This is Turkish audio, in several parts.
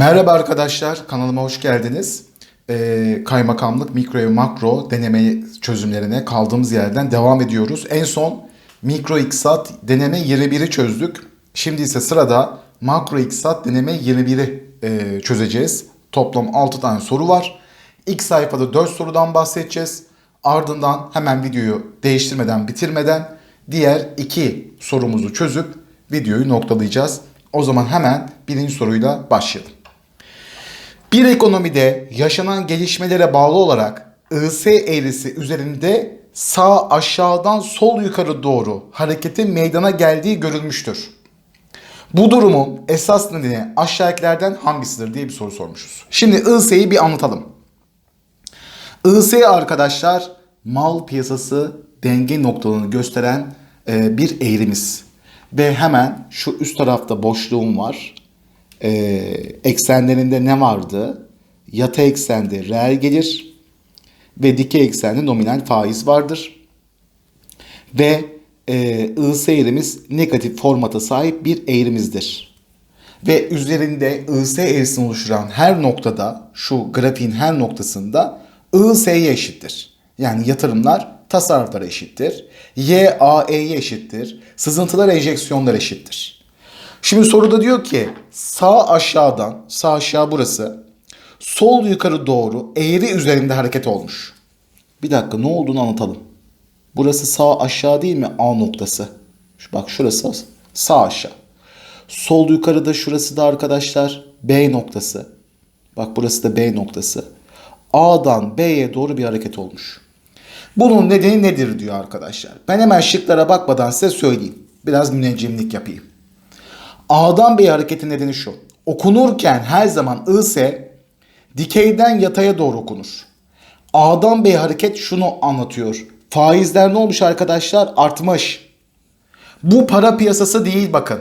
Merhaba arkadaşlar, kanalıma hoş geldiniz. Ee, kaymakamlık mikro ve makro deneme çözümlerine kaldığımız yerden devam ediyoruz. En son mikro iktisat deneme 21'i çözdük. Şimdi ise sırada makro iktisat deneme 21'i e, çözeceğiz. Toplam 6 tane soru var. İlk sayfada 4 sorudan bahsedeceğiz. Ardından hemen videoyu değiştirmeden, bitirmeden diğer iki sorumuzu çözüp videoyu noktalayacağız. O zaman hemen birinci soruyla başlayalım. Bir ekonomide yaşanan gelişmelere bağlı olarak IS eğrisi üzerinde sağ aşağıdan sol yukarı doğru hareketin meydana geldiği görülmüştür. Bu durumun esas nedeni aşağıdakilerden hangisidir diye bir soru sormuşuz. Şimdi IS'yi bir anlatalım. IS arkadaşlar mal piyasası denge noktalarını gösteren e, bir eğrimiz. Ve hemen şu üst tarafta boşluğum var. E, eksenlerinde ne vardı? Yatay eksende reel gelir ve dikey eksende nominal faiz vardır. Ve e, IS eğrimiz negatif formata sahip bir eğrimizdir. Ve üzerinde IS eğrisini oluşturan her noktada şu grafiğin her noktasında IS'ye eşittir. Yani yatırımlar tasarruflara eşittir. YAE'ye eşittir. Sızıntılar enjeksiyonlar eşittir. Şimdi soruda diyor ki sağ aşağıdan, sağ aşağı burası, sol yukarı doğru eğri üzerinde hareket olmuş. Bir dakika ne olduğunu anlatalım. Burası sağ aşağı değil mi A noktası? Şu, bak şurası sağ aşağı. Sol yukarıda şurası da arkadaşlar B noktası. Bak burası da B noktası. A'dan B'ye doğru bir hareket olmuş. Bunun nedeni nedir diyor arkadaşlar. Ben hemen şıklara bakmadan size söyleyeyim. Biraz müneccimlik yapayım. A'dan B'ye hareketin nedeni şu. Okunurken her zaman IS dikeyden yataya doğru okunur. A'dan B'ye hareket şunu anlatıyor. Faizler ne olmuş arkadaşlar? Artmış. Bu para piyasası değil bakın.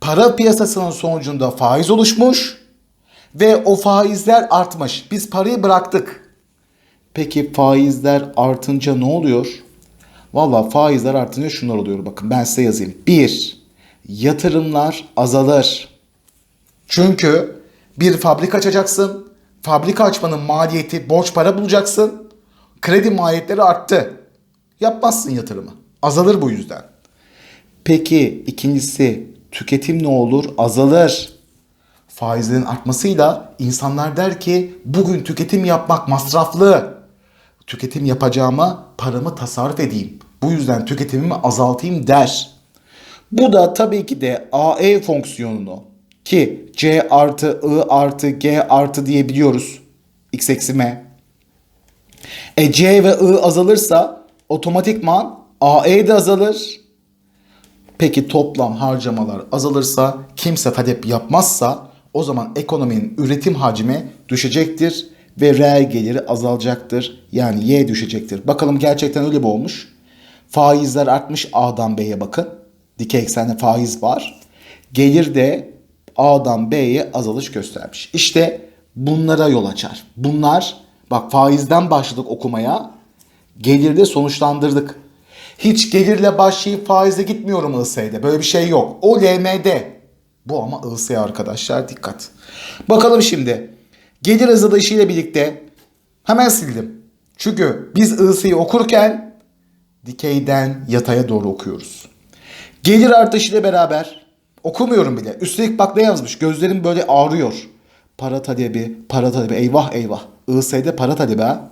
Para piyasasının sonucunda faiz oluşmuş ve o faizler artmış. Biz parayı bıraktık. Peki faizler artınca ne oluyor? Valla faizler artınca şunlar oluyor bakın ben size yazayım. Bir, yatırımlar azalır. Çünkü bir fabrika açacaksın. Fabrika açmanın maliyeti borç para bulacaksın. Kredi maliyetleri arttı. Yapmazsın yatırımı. Azalır bu yüzden. Peki ikincisi tüketim ne olur? Azalır. Faizlerin artmasıyla insanlar der ki bugün tüketim yapmak masraflı. Tüketim yapacağıma paramı tasarruf edeyim. Bu yüzden tüketimimi azaltayım der. Bu da tabii ki de AE fonksiyonunu ki C artı I artı G artı diyebiliyoruz. X eksi M. E C ve I azalırsa otomatikman AE de azalır. Peki toplam harcamalar azalırsa kimse talep yapmazsa o zaman ekonominin üretim hacmi düşecektir ve reel geliri azalacaktır. Yani Y düşecektir. Bakalım gerçekten öyle mi olmuş? Faizler artmış A'dan B'ye bakın. Dikey eksende faiz var. Gelir de A'dan B'ye azalış göstermiş. İşte bunlara yol açar. Bunlar bak faizden başladık okumaya. Gelirde sonuçlandırdık. Hiç gelirle başlayıp faizle gitmiyorum IS'de. Böyle bir şey yok. O LM'de. Bu ama IS arkadaşlar dikkat. Bakalım şimdi. Gelir azalışıyla birlikte hemen sildim. Çünkü biz IS'yi okurken dikeyden yataya doğru okuyoruz. Gelir artışıyla beraber okumuyorum bile. Üstelik bak ne yazmış. Gözlerim böyle ağrıyor. Para talebi, para talebi. Eyvah eyvah. IS'de para talebi ha.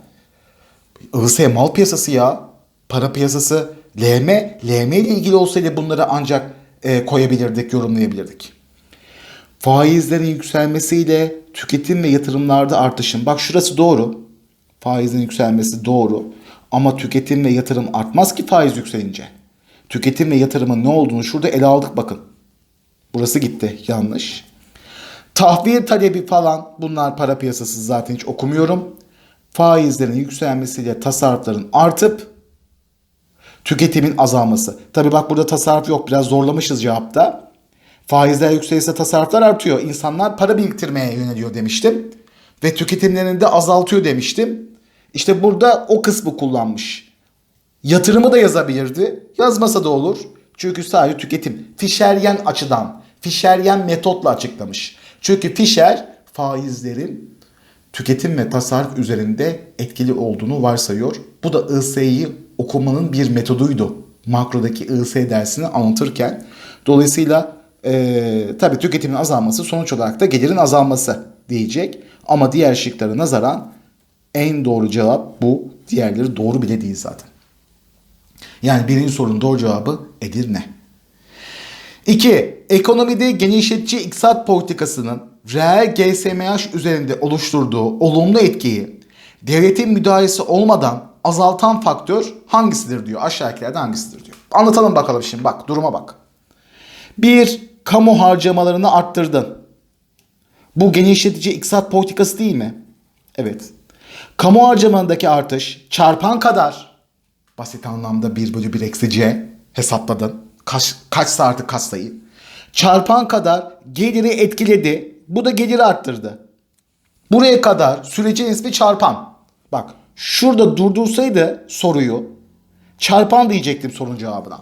IS mal piyasası ya. Para piyasası LM. LM ile ilgili olsaydı bunları ancak e, koyabilirdik, yorumlayabilirdik. Faizlerin yükselmesiyle tüketim ve yatırımlarda artışın. Bak şurası doğru. Faizin yükselmesi doğru. Ama tüketim ve yatırım artmaz ki faiz yükselince. Tüketim ve yatırımın ne olduğunu şurada ele aldık bakın. Burası gitti yanlış. Tahvil talebi falan bunlar para piyasası zaten hiç okumuyorum. Faizlerin yükselmesiyle tasarrufların artıp tüketimin azalması. Tabi bak burada tasarruf yok biraz zorlamışız cevapta. Faizler yükselirse tasarruflar artıyor. İnsanlar para biriktirmeye yöneliyor demiştim. Ve tüketimlerini de azaltıyor demiştim. İşte burada o kısmı kullanmış. Yatırımı da yazabilirdi. Yazmasa da olur. Çünkü sadece tüketim. Fişeryen açıdan, Fişeryen metotla açıklamış. Çünkü Fischer faizlerin tüketim ve tasarruf üzerinde etkili olduğunu varsayıyor. Bu da IS'yi okumanın bir metoduydu. Makrodaki IS dersini anlatırken. Dolayısıyla e, tabii tüketimin azalması sonuç olarak da gelirin azalması diyecek. Ama diğer şıklara nazaran en doğru cevap bu. Diğerleri doğru bile değil zaten. Yani birinci sorunun doğru cevabı Edirne. 2. Ekonomide genişletici iktisat politikasının reel GSMH üzerinde oluşturduğu olumlu etkiyi devletin müdahalesi olmadan azaltan faktör hangisidir diyor. Aşağıdakilerden hangisidir diyor. Anlatalım bakalım şimdi bak duruma bak. 1. Kamu harcamalarını arttırdın. Bu genişletici iktisat politikası değil mi? Evet. Kamu harcamalarındaki artış çarpan kadar basit anlamda 1 bölü 1 eksi c hesapladın. Kaç, kaçsa artık kaç sayı. Çarpan kadar geliri etkiledi. Bu da geliri arttırdı. Buraya kadar sürecin ismi çarpan. Bak şurada durdursaydı soruyu çarpan diyecektim sorunun cevabına.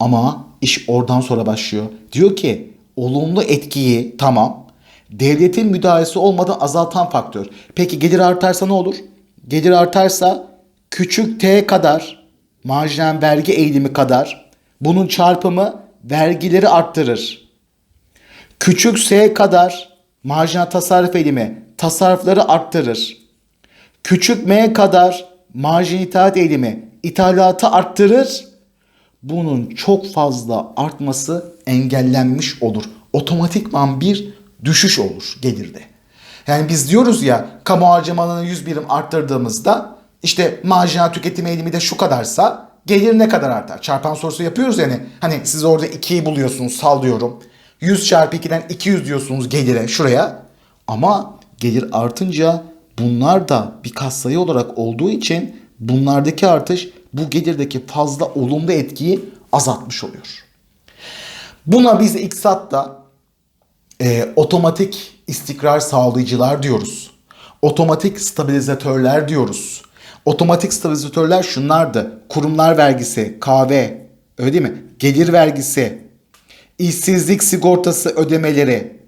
Ama iş oradan sonra başlıyor. Diyor ki olumlu etkiyi tamam devletin müdahalesi olmadan azaltan faktör. Peki gelir artarsa ne olur? Gelir artarsa küçük t kadar marjinal vergi eğilimi kadar bunun çarpımı vergileri arttırır. Küçük s kadar marjinal tasarruf eğilimi tasarrufları arttırır. Küçük m kadar marjinal itaat eğilimi ithalatı arttırır. Bunun çok fazla artması engellenmiş olur. Otomatikman bir düşüş olur gelirde. Yani biz diyoruz ya kamu harcamalarını 100 birim arttırdığımızda işte marjinal tüketim eğilimi de şu kadarsa gelir ne kadar artar? Çarpan sorusu yapıyoruz yani. Hani siz orada 2'yi buluyorsunuz sallıyorum. 100 çarpı 2'den 200 diyorsunuz gelire şuraya. Ama gelir artınca bunlar da bir katsayı olarak olduğu için bunlardaki artış bu gelirdeki fazla olumlu etkiyi azaltmış oluyor. Buna biz iktisatta e, otomatik istikrar sağlayıcılar diyoruz. Otomatik stabilizatörler diyoruz. Otomatik stabilizatörler şunlardı. Kurumlar vergisi, KV, öyle değil mi? Gelir vergisi, işsizlik sigortası ödemeleri,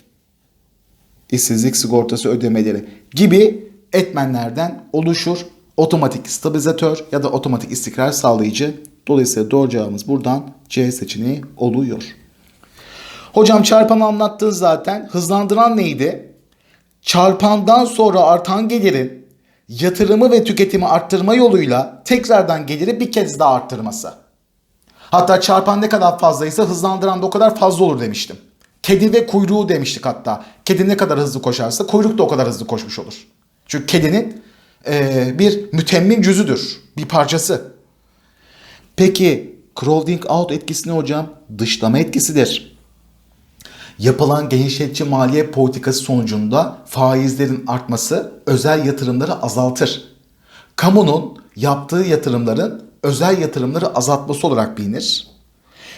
işsizlik sigortası ödemeleri gibi etmenlerden oluşur. Otomatik stabilizatör ya da otomatik istikrar sağlayıcı. Dolayısıyla doğru cevabımız buradan C seçeneği oluyor. Hocam çarpanı anlattın zaten. Hızlandıran neydi? Çarpandan sonra artan gelirin yatırımı ve tüketimi arttırma yoluyla tekrardan geliri bir kez daha arttırması. Hatta çarpan ne kadar fazlaysa hızlandıran da o kadar fazla olur demiştim. Kedi ve kuyruğu demiştik hatta. Kedi ne kadar hızlı koşarsa kuyruk da o kadar hızlı koşmuş olur. Çünkü kedinin e, bir mütemmim cüzüdür. Bir parçası. Peki crowding out etkisi ne hocam? Dışlama etkisidir. Yapılan genişletici maliye politikası sonucunda faizlerin artması özel yatırımları azaltır. Kamunun yaptığı yatırımların özel yatırımları azaltması olarak bilinir.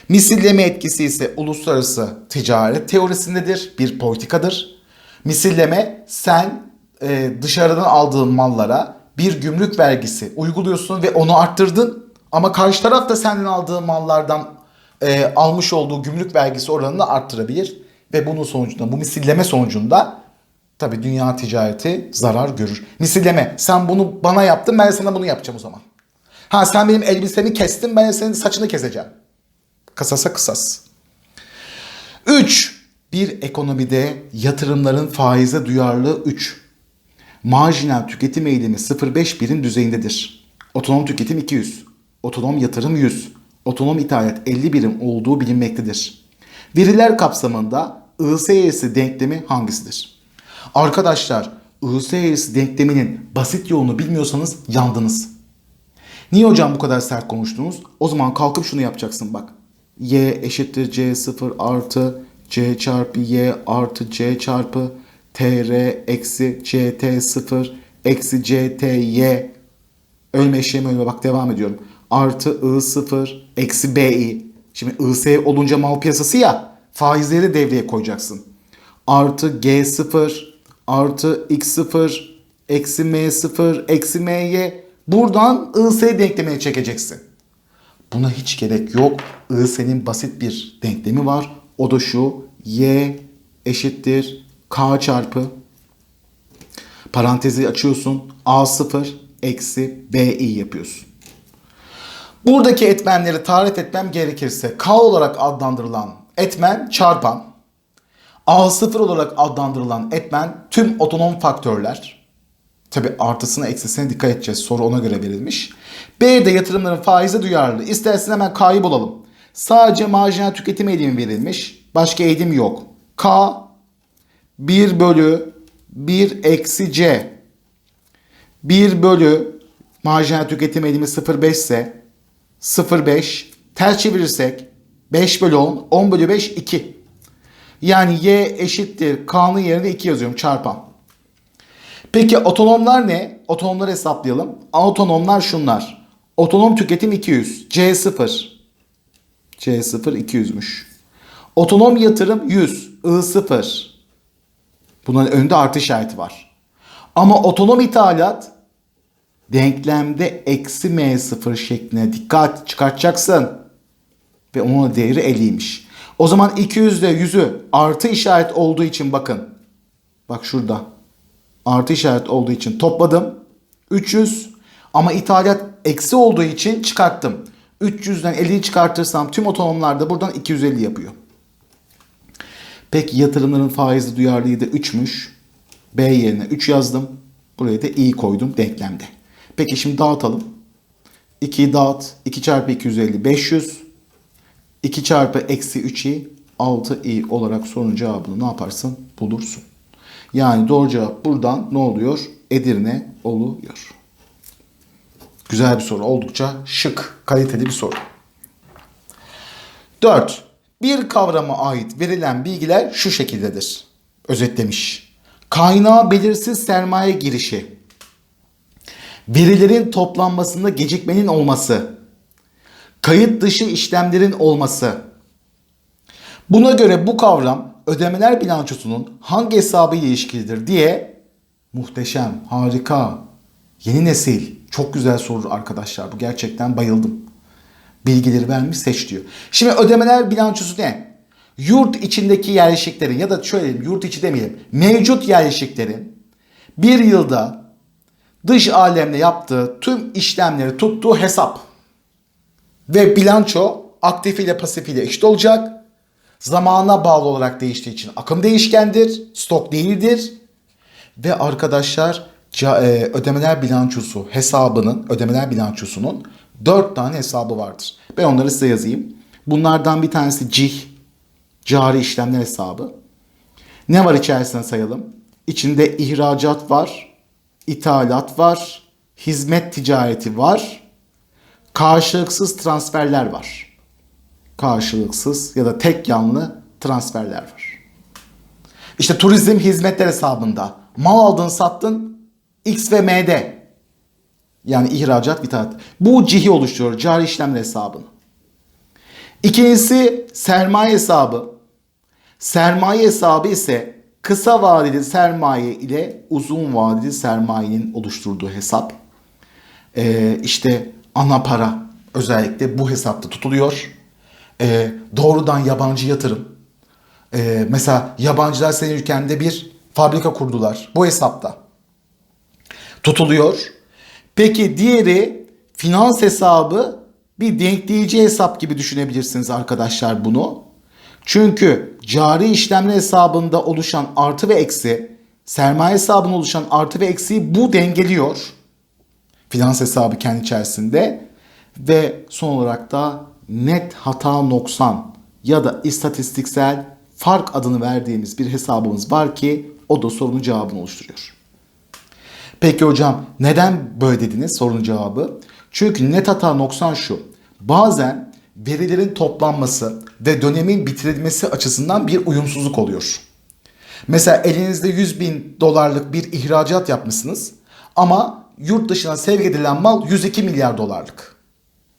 Misilleme etkisi ise uluslararası ticaret teorisindedir, bir politikadır. Misilleme sen e, dışarıdan aldığın mallara bir gümrük vergisi uyguluyorsun ve onu arttırdın. Ama karşı taraf da senden aldığı mallardan e, almış olduğu gümrük vergisi oranını arttırabilir. Ve bunun sonucunda bu misilleme sonucunda tabi dünya ticareti zarar görür. Misilleme sen bunu bana yaptın ben sana bunu yapacağım o zaman. Ha sen benim elbisemi kestin ben senin saçını keseceğim. Kısasa kısas. 3. Bir ekonomide yatırımların faize duyarlılığı 3. Marjinal tüketim eğilimi 0.5 birim düzeyindedir. Otonom tüketim 200. Otonom yatırım 100. Otonom ithalat 50 birim olduğu bilinmektedir. Veriler kapsamında IS eğrisi denklemi hangisidir? Arkadaşlar IS eğrisi denkleminin basit yolunu bilmiyorsanız yandınız. Niye hocam bu kadar sert konuştunuz? O zaman kalkıp şunu yapacaksın bak. Y eşittir C0 artı C çarpı Y artı C çarpı TR eksi CT0 eksi CTY ölme eşeğim ölme bak devam ediyorum. Artı I0 eksi BI. Şimdi IS olunca mal piyasası ya faizleri de devreye koyacaksın. Artı G0 artı X0 eksi M0 eksi MY buradan IS denklemini çekeceksin. Buna hiç gerek yok. IS'nin basit bir denklemi var. O da şu. Y eşittir K çarpı parantezi açıyorsun. A0 eksi BI yapıyorsun. Buradaki etmenleri tarif etmem gerekirse K olarak adlandırılan etmen çarpan, A0 olarak adlandırılan etmen tüm otonom faktörler. Tabi artısına eksisine dikkat edeceğiz. Soru ona göre verilmiş. B'de yatırımların faize duyarlı. İstersen hemen K'yı bulalım. Sadece marjinal tüketim eğilimi verilmiş. Başka eğilim yok. K 1 bölü 1 eksi C 1 bölü marjinal tüketim eğilimi 0,5 ise 0,5 ters çevirirsek 5 bölü 10 10 bölü 5 2 yani y eşittir k'nın yerine 2 yazıyorum çarpan. Peki otonomlar ne? Otonomları hesaplayalım. Otonomlar şunlar. Otonom tüketim 200. C0. C0 200'müş. Otonom yatırım 100. I0. Bunların önünde artı işareti var. Ama otonom ithalat denklemde eksi M0 şeklinde dikkat çıkartacaksın. Ve onun değeri 50'ymiş. O zaman 200 ile 100'ü artı işaret olduğu için bakın. Bak şurada. Artı işaret olduğu için topladım. 300 ama ithalat eksi olduğu için çıkarttım. 300'den 50'yi çıkartırsam tüm otonomlarda buradan 250 yapıyor. Peki yatırımların faizi duyarlılığı da 3'müş. B yerine 3 yazdım. Buraya da i koydum denklemde. Peki şimdi dağıtalım. 2'yi dağıt. 2 çarpı 250 500. 2 çarpı eksi 3i 6i olarak sorunun cevabını ne yaparsın? Bulursun. Yani doğru cevap buradan ne oluyor? Edirne oluyor. Güzel bir soru. Oldukça şık, kaliteli bir soru. 4. Bir kavrama ait verilen bilgiler şu şekildedir. Özetlemiş. Kaynağı belirsiz sermaye girişi. Verilerin toplanmasında gecikmenin olması. Kayıt dışı işlemlerin olması. Buna göre bu kavram ödemeler bilançosunun hangi hesabı ile ilişkilidir diye muhteşem, harika, yeni nesil çok güzel soru arkadaşlar. Bu gerçekten bayıldım. Bilgileri vermiş seç diyor. Şimdi ödemeler bilançosu ne? Yurt içindeki yerleşiklerin ya da şöyle diyeyim yurt içi demeyelim. Mevcut yerleşiklerin bir yılda dış alemle yaptığı tüm işlemleri tuttuğu hesap. Ve bilanço aktifiyle pasifiyle eşit olacak. Zamana bağlı olarak değiştiği için akım değişkendir. Stok değildir. Ve arkadaşlar e, ödemeler bilançosu hesabının, ödemeler bilançosunun 4 tane hesabı vardır. Ben onları size yazayım. Bunlardan bir tanesi CIH, cari işlemler hesabı. Ne var içerisinde sayalım? İçinde ihracat var, ithalat var, hizmet ticareti var, karşılıksız transferler var. Karşılıksız ya da tek yanlı transferler var. İşte turizm hizmetler hesabında mal aldın sattın X ve M'de yani ihracat ithalat. Bu cihi oluşturuyor cari işlemler hesabını. İkincisi sermaye hesabı. Sermaye hesabı ise kısa vadeli sermaye ile uzun vadeli sermayenin oluşturduğu hesap. Ee, işte ana para özellikle bu hesapta tutuluyor. Ee, doğrudan yabancı yatırım. Ee, mesela yabancılar senin ülkende bir fabrika kurdular. Bu hesapta tutuluyor. Peki diğeri finans hesabı bir denkleyici hesap gibi düşünebilirsiniz arkadaşlar bunu. Çünkü cari işlemler hesabında oluşan artı ve eksi, sermaye hesabında oluşan artı ve eksiyi bu dengeliyor. Finans hesabı kendi içerisinde ve son olarak da net hata noksan ya da istatistiksel fark adını verdiğimiz bir hesabımız var ki o da sorunun cevabını oluşturuyor. Peki hocam neden böyle dediniz sorunun cevabı? Çünkü net hata noksan şu. Bazen verilerin toplanması ve dönemin bitirilmesi açısından bir uyumsuzluk oluyor. Mesela elinizde 100 bin dolarlık bir ihracat yapmışsınız ama yurt dışına sevk edilen mal 102 milyar dolarlık.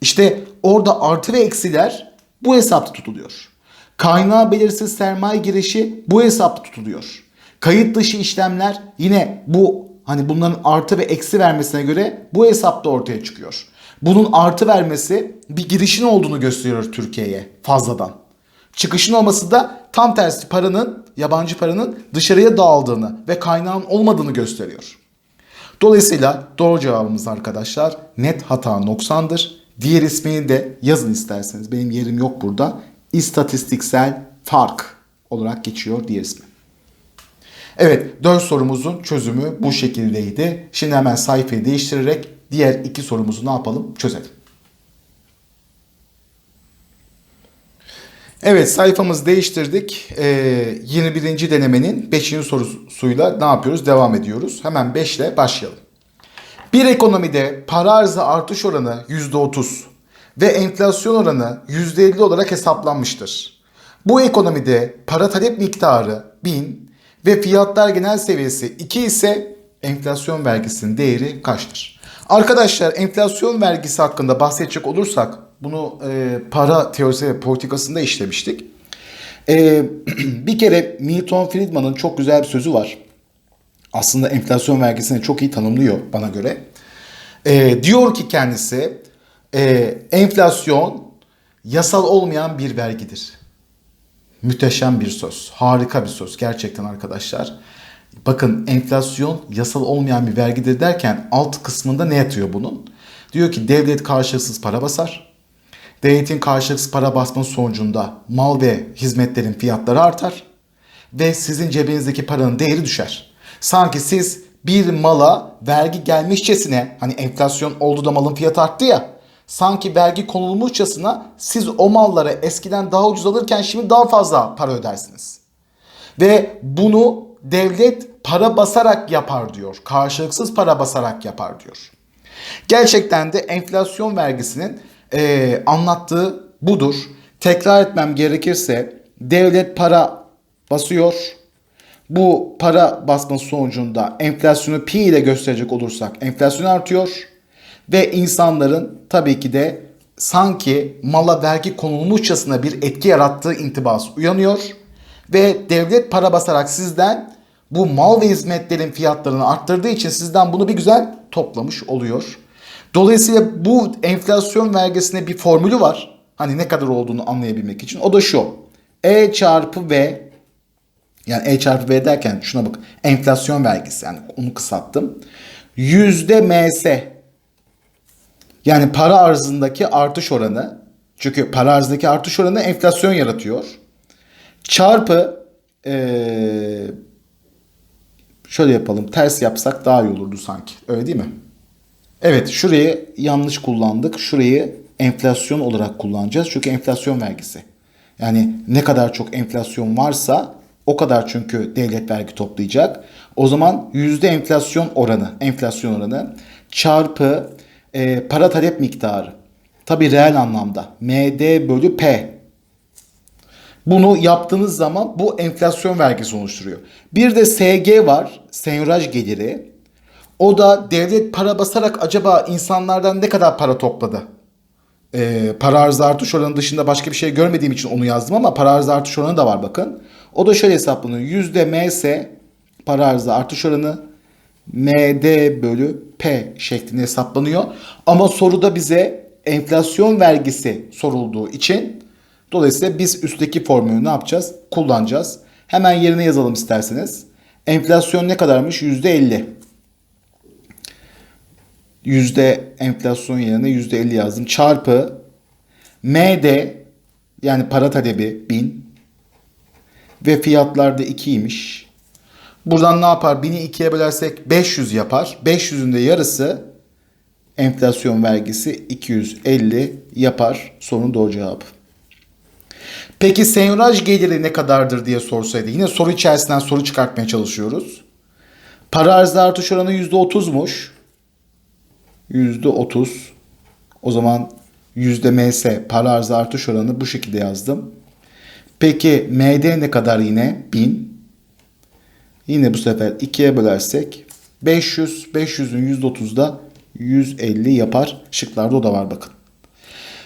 İşte orada artı ve eksiler bu hesapta tutuluyor. Kaynağı belirsiz sermaye girişi bu hesapta tutuluyor. Kayıt dışı işlemler yine bu hani bunların artı ve eksi vermesine göre bu hesapta ortaya çıkıyor. Bunun artı vermesi bir girişin olduğunu gösteriyor Türkiye'ye fazladan. Çıkışın olması da tam tersi paranın, yabancı paranın dışarıya dağıldığını ve kaynağın olmadığını gösteriyor. Dolayısıyla doğru cevabımız arkadaşlar net hata noksandır. Diğer ismini de yazın isterseniz. Benim yerim yok burada. İstatistiksel fark olarak geçiyor diğer ismi. Evet, 4 sorumuzun çözümü bu şekildeydi. Şimdi hemen sayfayı değiştirerek diğer iki sorumuzu ne yapalım? Çözelim. Evet sayfamızı değiştirdik. Ee, 21. denemenin 5. sorusuyla ne yapıyoruz? Devam ediyoruz. Hemen 5 ile başlayalım. Bir ekonomide para arzı artış oranı %30 ve enflasyon oranı %50 olarak hesaplanmıştır. Bu ekonomide para talep miktarı 1000 ve fiyatlar genel seviyesi 2 ise enflasyon vergisinin değeri kaçtır? Arkadaşlar enflasyon vergisi hakkında bahsedecek olursak bunu e, para teorisi ve politikasında işlemiştik. E, bir kere Milton Friedman'ın çok güzel bir sözü var. Aslında enflasyon vergisini çok iyi tanımlıyor bana göre. E, diyor ki kendisi e, enflasyon yasal olmayan bir vergidir. Müteşem bir söz. Harika bir söz gerçekten arkadaşlar. Bakın enflasyon yasal olmayan bir vergidir derken alt kısmında ne yatıyor bunun? Diyor ki devlet karşılıksız para basar. Devletin karşılıksız para basması sonucunda mal ve hizmetlerin fiyatları artar. Ve sizin cebinizdeki paranın değeri düşer. Sanki siz bir mala vergi gelmişçesine hani enflasyon oldu da malın fiyatı arttı ya sanki vergi konulmuşçasına siz o mallara eskiden daha ucuz alırken şimdi daha fazla para ödersiniz. Ve bunu devlet para basarak yapar diyor. Karşılıksız para basarak yapar diyor. Gerçekten de enflasyon vergisinin e, anlattığı budur. Tekrar etmem gerekirse devlet para basıyor. Bu para basması sonucunda enflasyonu pi ile gösterecek olursak enflasyon artıyor. Ve insanların tabii ki de sanki mala vergi konulmuşçasına bir etki yarattığı intibası uyanıyor. Ve devlet para basarak sizden bu mal ve hizmetlerin fiyatlarını arttırdığı için sizden bunu bir güzel toplamış oluyor. Dolayısıyla bu enflasyon vergisine bir formülü var. Hani ne kadar olduğunu anlayabilmek için. O da şu. E çarpı V yani E çarpı V derken şuna bak. Enflasyon vergisi yani onu kısalttım. Yüzde MS yani para arzındaki artış oranı çünkü para arzındaki artış oranı enflasyon yaratıyor. Çarpı ee, şöyle yapalım ters yapsak daha iyi olurdu sanki öyle değil mi? Evet şurayı yanlış kullandık. Şurayı enflasyon olarak kullanacağız. Çünkü enflasyon vergisi. Yani ne kadar çok enflasyon varsa o kadar çünkü devlet vergi toplayacak. O zaman yüzde enflasyon oranı, enflasyon oranı çarpı e, para talep miktarı. Tabi reel anlamda. MD bölü P. Bunu yaptığınız zaman bu enflasyon vergisi oluşturuyor. Bir de SG var. Senyoraj geliri. O da devlet para basarak acaba insanlardan ne kadar para topladı? Ee, para arzı artış oranı dışında başka bir şey görmediğim için onu yazdım ama para arzı artış oranı da var bakın. O da şöyle hesaplanıyor. Yüzde MS para arzı artış oranı MD bölü P şeklinde hesaplanıyor. Ama soruda bize enflasyon vergisi sorulduğu için dolayısıyla biz üstteki formülü ne yapacağız? Kullanacağız. Hemen yerine yazalım isterseniz. Enflasyon ne kadarmış? Yüzde 50. Yüzde enflasyon yerine yüzde 50 yazdım. Çarpı MD yani para talebi 1000 ve fiyatlarda 2'ymiş. Buradan ne yapar? 1000'i 2'ye bölersek 500 yapar. 500'ün de yarısı enflasyon vergisi 250 yapar. Sorunun doğru cevabı. Peki senyoraj geliri ne kadardır diye sorsaydı. Yine soru içerisinden soru çıkartmaya çalışıyoruz. Para arzı artış oranı %30'muş. %30. O zaman MS para arzı artış oranı bu şekilde yazdım. Peki MD ne kadar yine? 1000. Yine bu sefer 2'ye bölersek 500. 500'ün %30'da 150 yapar. Şıklarda o da var bakın.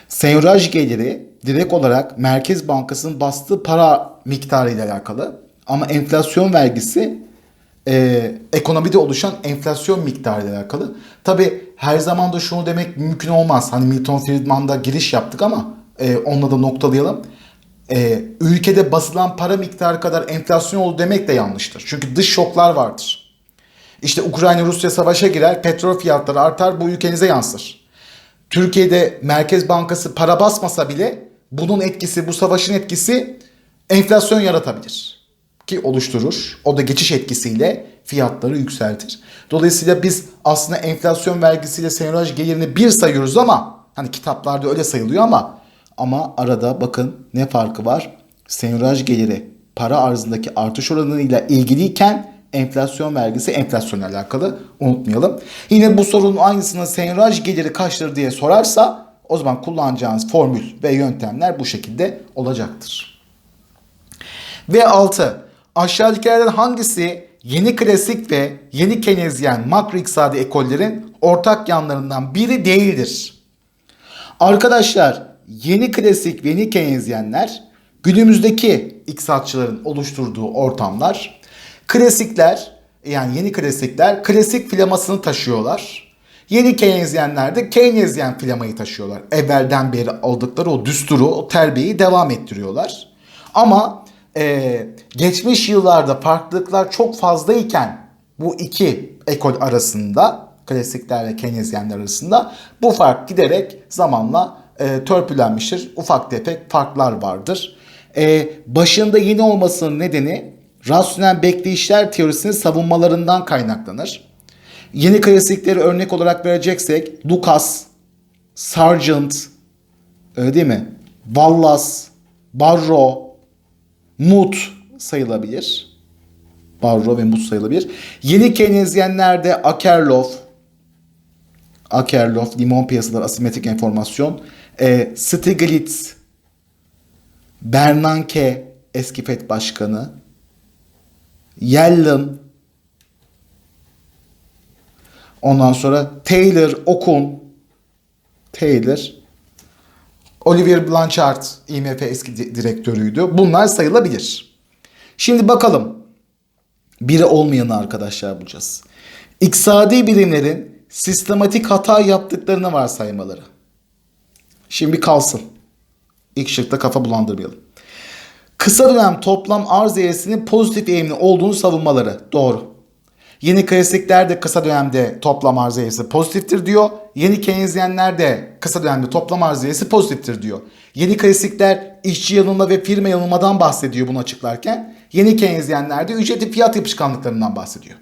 Senyoraj geliri direkt olarak Merkez Bankası'nın bastığı para miktarı ile alakalı. Ama enflasyon vergisi e, ekonomide oluşan enflasyon miktarı ile alakalı. Tabi her zaman da şunu demek mümkün olmaz. Hani Milton Friedman'da giriş yaptık ama e, onunla da noktalayalım. e, ülkede basılan para miktarı kadar enflasyon oldu demek de yanlıştır. Çünkü dış şoklar vardır. İşte Ukrayna-Rusya savaşa girer, petrol fiyatları artar, bu ülkenize yansır. Türkiye'de Merkez Bankası para basmasa bile bunun etkisi, bu savaşın etkisi enflasyon yaratabilir. Ki oluşturur. O da geçiş etkisiyle fiyatları yükseltir. Dolayısıyla biz aslında enflasyon vergisiyle senaraj gelirini bir sayıyoruz ama hani kitaplarda öyle sayılıyor ama ama arada bakın ne farkı var? Senaraj geliri para arzındaki artış oranıyla ilgiliyken enflasyon vergisi enflasyonla alakalı unutmayalım. Yine bu sorunun aynısını senaraj geliri kaçtır diye sorarsa o zaman kullanacağınız formül ve yöntemler bu şekilde olacaktır. Ve 6. Aşağıdakilerden hangisi yeni klasik ve yeni keynezyen makro iktisadi ekollerin ortak yanlarından biri değildir? Arkadaşlar yeni klasik ve yeni keynezyenler günümüzdeki iktisatçıların oluşturduğu ortamlar klasikler yani yeni klasikler klasik flamasını taşıyorlar. Yeni Keynesyenler de Keynesyen flamayı taşıyorlar. Evvelden beri aldıkları o düsturu, o terbiyeyi devam ettiriyorlar. Ama e, geçmiş yıllarda farklılıklar çok fazlayken bu iki ekol arasında klasikler ve Keynesyenler arasında bu fark giderek zamanla e, törpülenmiştir. Ufak tefek farklar vardır. E, başında yeni olmasının nedeni rasyonel bekleyişler teorisinin savunmalarından kaynaklanır. Yeni klasikleri örnek olarak vereceksek Lucas, Sargent, öyle değil mi? Wallace, Barrow, Mut sayılabilir. Barrow ve Mut sayılabilir. Yeni Keynesyenlerde Akerlof, Akerlof, limon piyasaları, asimetrik enformasyon, e, Stiglitz, Bernanke, eski FED Başkanı, Yellen, ondan sonra Taylor, Okun, Taylor, Olivier Blanchard, IMF eski di- direktörüydü. Bunlar sayılabilir. Şimdi bakalım. Biri olmayanı arkadaşlar bulacağız. İktisadi birimlerin sistematik hata yaptıklarını varsaymaları. Şimdi kalsın. İlk şıkta kafa bulandırmayalım. Kısa dönem toplam arz eğrisinin pozitif eğimli olduğunu savunmaları. Doğru. Yeni klasikler de kısa dönemde toplam arz eğrisi pozitiftir diyor. Yeni Keynesyenler de kısa dönemde toplam arz eğrisi pozitiftir diyor. Yeni klasikler işçi yanılma ve firma yanılmadan bahsediyor bunu açıklarken. Yeni Keynesyenler de ücretli fiyat yapışkanlıklarından bahsediyor.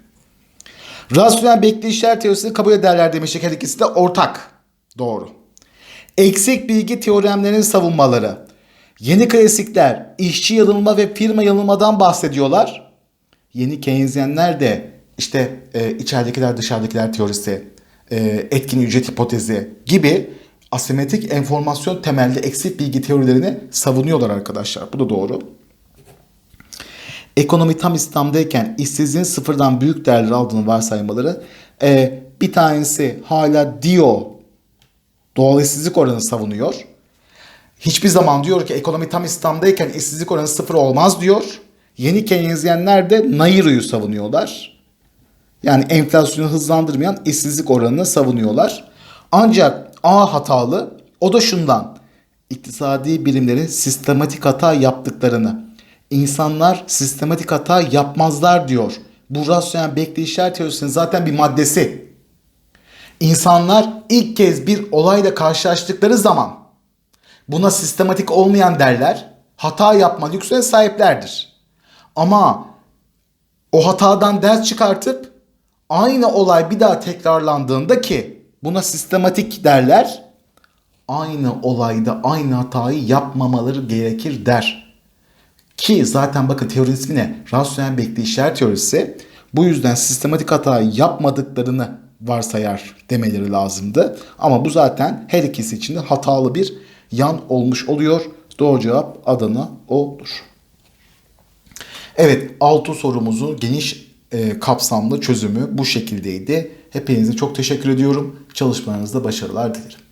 Rasyonel bekleyişler teorisini kabul ederler demiştik her ikisi de ortak. Doğru. Eksik bilgi teoremlerinin savunmaları. Yeni klasikler işçi yanılma ve firma yanılmadan bahsediyorlar. Yeni Keynesyenler de işte e, içeridekiler dışarıdakiler teorisi, e, etkin ücret hipotezi gibi asimetrik enformasyon temelli eksik bilgi teorilerini savunuyorlar arkadaşlar. Bu da doğru. Ekonomi tam İslam'dayken işsizliğin sıfırdan büyük değerler aldığını varsaymaları. E, bir tanesi hala Dio doğal işsizlik oranı savunuyor. Hiçbir zaman diyor ki ekonomi tam İslam'dayken işsizlik oranı sıfır olmaz diyor. Yeni Keynesyenler de Nairo'yu savunuyorlar. Yani enflasyonu hızlandırmayan işsizlik oranını savunuyorlar. Ancak A hatalı o da şundan. İktisadi birimlerin sistematik hata yaptıklarını. İnsanlar sistematik hata yapmazlar diyor. Bu rasyonel bekleyişler teorisinin zaten bir maddesi. İnsanlar ilk kez bir olayla karşılaştıkları zaman buna sistematik olmayan derler. Hata yapma lüksüne sahiplerdir. Ama o hatadan ders çıkartıp aynı olay bir daha tekrarlandığında ki buna sistematik derler. Aynı olayda aynı hatayı yapmamaları gerekir der. Ki zaten bakın teorinin ismi ne? Rasyonel bekleyişler teorisi. Bu yüzden sistematik hata yapmadıklarını varsayar demeleri lazımdı. Ama bu zaten her ikisi için de hatalı bir yan olmuş oluyor. Doğru cevap Adana olur. Evet 6 sorumuzun geniş e, kapsamlı çözümü bu şekildeydi. Hepinize çok teşekkür ediyorum. Çalışmalarınızda başarılar dilerim.